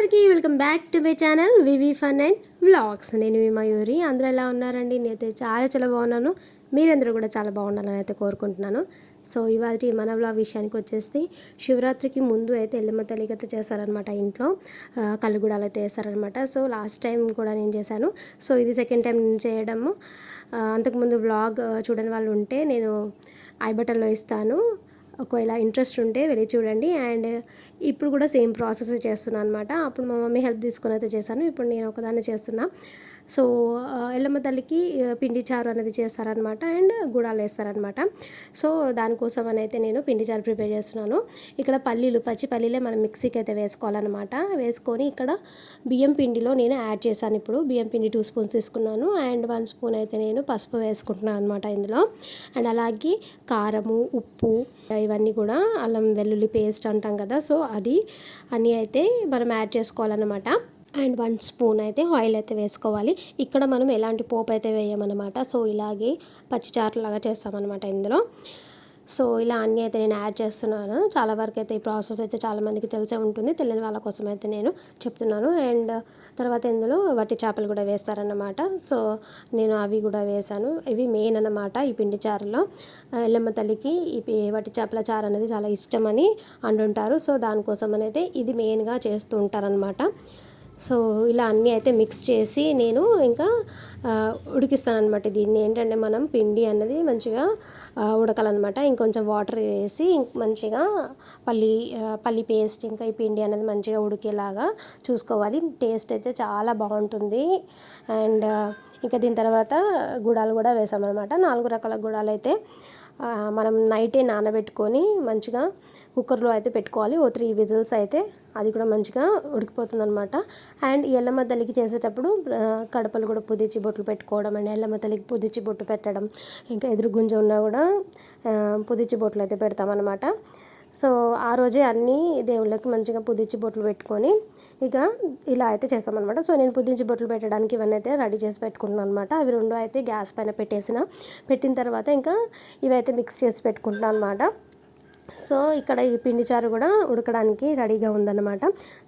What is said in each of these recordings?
అందరికీ welcome back to my channel VV fun and vlogs. నేను మీ మయూరి. అందరూ ఎలా ఉన్నారండి? నేనైతే చాలా చాలా బాగున్నాను. మీరందరూ కూడా చాలా బాగుండాలని అయితే కోరుకుంటున్నాను. సో ఇవాళ మన వ్లాగ్ విషయానికి వచ్చేసి శివరాత్రికి ముందు అయితే ఎల్లమ్మ తల్లికి అయితే ఇంట్లో. కళ్ళుగూడాలు అయితే వేస్తారనమాట సో లాస్ట్ టైం కూడా నేను చేశాను. సో ఇది సెకండ్ టైం నేను చేయడము. అంతకుముందు వ్లాగ్ చూడని వాళ్ళు ఉంటే నేను ఐ బటన్లో ఇస్తాను. ఒకవేళ ఇంట్రెస్ట్ ఉంటే వెళ్ళి చూడండి. అండ్ ఇప్పుడు కూడా సేమ్ ప్రాసెస్ చేస్తున్నాను అనమాట అప్పుడు మా మమ్మీ హెల్ప్ తీసుకొని అయితే చేశాను. ఇప్పుడు నేను ఒకదాన్ని చేస్తున్నా. సో ఎల్లమ్మ తల్లికి పిండి చారు అనేది చేస్తారనమాట అండ్ గుడాలు వేస్తారనమాట సో దానికోసం అని అయితే నేను పిండి చారు ప్రిపేర్ చేస్తున్నాను. ఇక్కడ పల్లీలు పచ్చి పల్లీలే మనం మిక్సీకి అయితే వేసుకోవాలన్నమాట. వేసుకొని ఇక్కడ బియ్యం పిండిలో నేను యాడ్ చేశాను ఇప్పుడు. బియ్యం పిండి టూ స్పూన్స్ తీసుకున్నాను అండ్ వన్ స్పూన్ అయితే నేను పసుపు వేసుకుంటున్నాను అనమాట ఇందులో. అండ్ అలాగే కారము ఉప్పు ఇవన్నీ కూడా అల్లం వెల్లుల్లి పేస్ట్ అంటాం కదా సో అది అన్నీ అయితే మనం యాడ్ చేసుకోవాలన్నమాట. అండ్ వన్ స్పూన్ అయితే ఆయిల్ అయితే వేసుకోవాలి. ఇక్కడ మనం ఎలాంటి పోపు అయితే వేయమన్నమాట. సో ఇలాగే పచ్చిచారులాగా చేస్తామన్నమాట ఇందులో. సో ఇలా అన్నీ అయితే నేను యాడ్ చేస్తున్నాను. చాలా వరకు అయితే ఈ ప్రాసెస్ అయితే చాలామందికి తెలిసే ఉంటుంది. తెలియని వాళ్ళ కోసం అయితే నేను చెప్తున్నాను. అండ్ తర్వాత ఇందులో వట్టి చేపలు కూడా వేస్తారన్నమాట. సో నేను అవి కూడా వేశాను. ఇవి మెయిన్ అన్నమాట ఈ పిండి చారులో. ఎల్లమ్మ తల్లికి ఈ వట్టి చేపల చారు అనేది చాలా ఇష్టమని అంటుంటారు. సో దానికోసం అనేది ఇది మెయిన్గా చేస్తూ ఉంటారనమాట సో ఇలా అన్నీ అయితే మిక్స్ చేసి నేను ఇంకా ఉడికిస్తానమాట దీన్ని ఏంటంటే మనం పిండి అన్నది మంచిగా ఉడకాలన్నమాట. ఇంకొంచెం వాటర్ వేసి మంచిగా పల్లి పల్లి పేస్ట్ ఇంకా ఈ పిండి అనేది మంచిగా ఉడికేలాగా చూసుకోవాలి. టేస్ట్ అయితే చాలా బాగుంటుంది. అండ్ ఇంకా దీని తర్వాత గుడాలు కూడా వేసామన్నమాట. నాలుగు రకాల గుడాలు అయితే మనం నైటే నానబెట్టుకొని మంచిగా కుక్కర్లో అయితే పెట్టుకోవాలి. ఓ త్రీ విజిల్స్ అయితే అది కూడా మంచిగా ఉడికిపోతుంది అనమాట అండ్ ఎల్లమ్మ తల్లికి చేసేటప్పుడు కడపలు కూడా పుదిచి బొట్లు పెట్టుకోవడం అండ్ ఎల్లమ్మ తల్లికి పుదిచి బొట్టు పెట్టడం ఇంకా ఎదురు గుంజ ఉన్నా కూడా పుదిచ్చి పుదిచి బొట్లు అయితే పెడతామన్నమాట. సో ఆ రోజే అన్నీ దేవుళ్ళకి మంచిగా పుదిచి బొట్లు పెట్టుకొని ఇక ఇలా అయితే చేస్తామన్నమాట. సో నేను పుదించి బొట్లు పెట్టడానికి ఇవన్నీ అయితే రెడీ చేసి పెట్టుకుంటున్నాను అనమాట అవి రెండు అయితే గ్యాస్ పైన పెట్టేసిన పెట్టిన తర్వాత ఇంకా ఇవైతే మిక్స్ చేసి పెట్టుకుంటున్నాను అనమాట సో ఇక్కడ ఈ పిండి చారు కూడా ఉడకడానికి రెడీగా ఉందన్నమాట.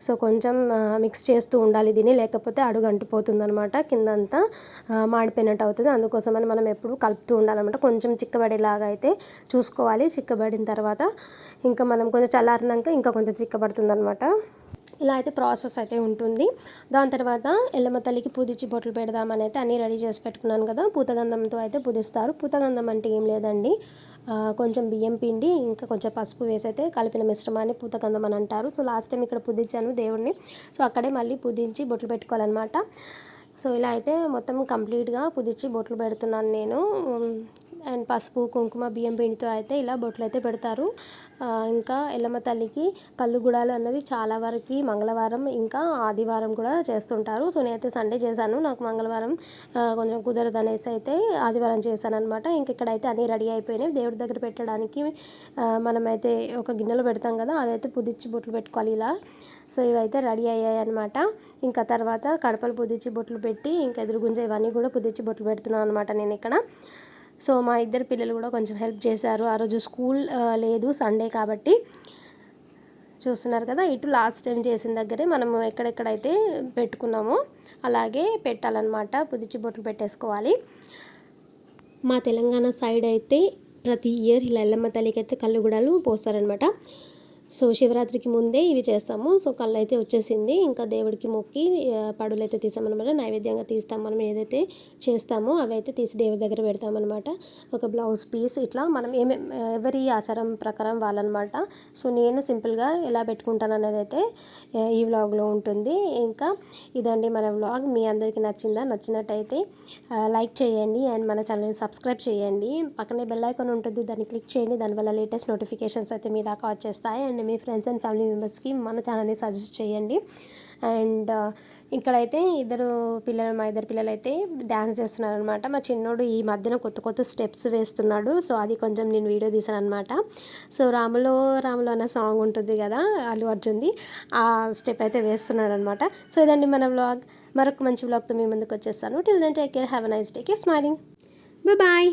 సో కొంచెం మిక్స్ చేస్తూ ఉండాలి దీన్ని లేకపోతే అడుగు అంటిపోతుంది అనమాట కిందంతా మాడిపోయినట్టు అవుతుంది. అందుకోసమని మనం ఎప్పుడు కలుపుతూ ఉండాలన్నమాట. కొంచెం చిక్కబడేలాగా అయితే చూసుకోవాలి. చిక్కబడిన తర్వాత ఇంకా మనం కొంచెం చల్లారినాక ఇంకా కొంచెం చిక్కబడుతుంది అనమాట ఇలా అయితే ప్రాసెస్ అయితే ఉంటుంది. దాని తర్వాత ఎల్లమ్మ తల్లికి పూదిచ్చి బొట్లు పెడదామని అయితే అన్నీ రెడీ చేసి పెట్టుకున్నాను కదా. పూతగంధంతో అయితే పుదిస్తారు. పూతగంధం అంటే ఏం లేదండి. కొంచెం బియ్యం పిండి ఇంకా కొంచెం పసుపు వేసి అయితే కలిపిన మిశ్రమాన్ని పూతకందం అని అంటారు. సో లాస్ట్ టైం ఇక్కడ పుదించాను దేవుడిని సో అక్కడే మళ్ళీ పుదించి బొట్లు పెట్టుకోవాలన్నమాట. సో ఇలా అయితే మొత్తం కంప్లీట్గా పుదిచ్చి బొట్లు పెడుతున్నాను నేను. అండ్ పసుపు కుంకుమ బియ్యం పిండితో అయితే ఇలా బొట్లు అయితే పెడతారు. ఇంకా ఎల్లమ్మ తల్లికి కళ్ళు గుడాలు అన్నది చాలా వరకు మంగళవారం ఇంకా ఆదివారం కూడా చేస్తుంటారు. సో నేనైతే సండే చేశాను. నాకు మంగళవారం కొంచెం కుదరదు అనేసి అయితే ఆదివారం చేశాను అనమాట ఇంక ఇక్కడైతే అన్నీ రెడీ అయిపోయినాయి. దేవుడి దగ్గర పెట్టడానికి మనమైతే ఒక గిన్నెలో పెడతాం కదా అదైతే పుదిచ్చి బొట్లు పెట్టుకోవాలి ఇలా. సో ఇవైతే రెడీ అయ్యాయి అనమాట ఇంకా తర్వాత కడపలు పుదిచ్చి బొట్లు పెట్టి ఇంకా ఎదురుగుంజ ఇవన్నీ కూడా పుదిచ్చి బొట్లు పెడుతున్నాను అనమాట నేను ఇక్కడ. సో మా ఇద్దరు పిల్లలు కూడా కొంచెం హెల్ప్ చేశారు. ఆ రోజు స్కూల్ లేదు సండే కాబట్టి చూస్తున్నారు కదా ఇటు లాస్ట్ టైం చేసిన దగ్గరే మనము ఎక్కడెక్కడైతే పెట్టుకున్నామో అలాగే పెట్టాలన్నమాట పుదిచ్చి బొట్లు పెట్టేసుకోవాలి. మా తెలంగాణ సైడ్ అయితే ప్రతి ఇయర్ ఇలా ఎల్లమ్మ తల్లికి అయితే కళ్ళుగూడలు పోస్తారనమాట సో శివరాత్రికి ముందే ఇవి చేస్తాము. సో కళ్ళు అయితే వచ్చేసింది. ఇంకా దేవుడికి మొక్కి పడులు అయితే తీసామన్నమాట. నైవేద్యంగా తీస్తాం మనం ఏదైతే చేస్తామో అవి అయితే తీసి దేవుడి దగ్గర పెడతామన్నమాట. ఒక బ్లౌజ్ పీస్ ఇట్లా మనం ఏమే ఎవరి ఆచారం ప్రకారం వాళ్ళనమాట సో నేను సింపుల్గా ఎలా పెట్టుకుంటాను అనేది అయితే ఈ వ్లాగ్లో ఉంటుంది. ఇంకా ఇదండి మన వ్లాగ్. మీ అందరికీ నచ్చిందా? నచ్చినట్టయితే లైక్ చేయండి అండ్ మన ఛానల్ని సబ్స్క్రైబ్ చేయండి. పక్కనే బెల్ ఐకాన్ ఉంటుంది. దాన్ని క్లిక్ చేయండి. దానివల్ల లేటెస్ట్ నోటిఫికేషన్స్ అయితే మీ దాకా వచ్చేస్తాయి. అండ్ మీ ఫ్రెండ్స్ అండ్ ఫ్యామిలీ మెంబర్స్కి మన ఛానల్ని సజెస్ట్ చేయండి. అండ్ uh, ఇక్కడైతే ఇద్దరు పిల్లలు మా ఇద్దరు పిల్లలు అయితే డ్యాన్స్ చేస్తున్నారు అనమాట మా చిన్నోడు ఈ మధ్యన కొత్త కొత్త స్టెప్స్ వేస్తున్నాడు. సో అది కొంచెం నేను వీడియో తీసాను అనమాట సో రాములో రాములో అన్న సాంగ్ ఉంటుంది కదా అల్లు అర్జున్ది. ఆ స్టెప్ అయితే వేస్తున్నాడు అనమాట సో ఇదండి మన వ్లాగ్ మరొక మంచి వ్లాగ్తో మీ ముందుకు వచ్చేస్తాను. Till then take care have a nice take care smiling bye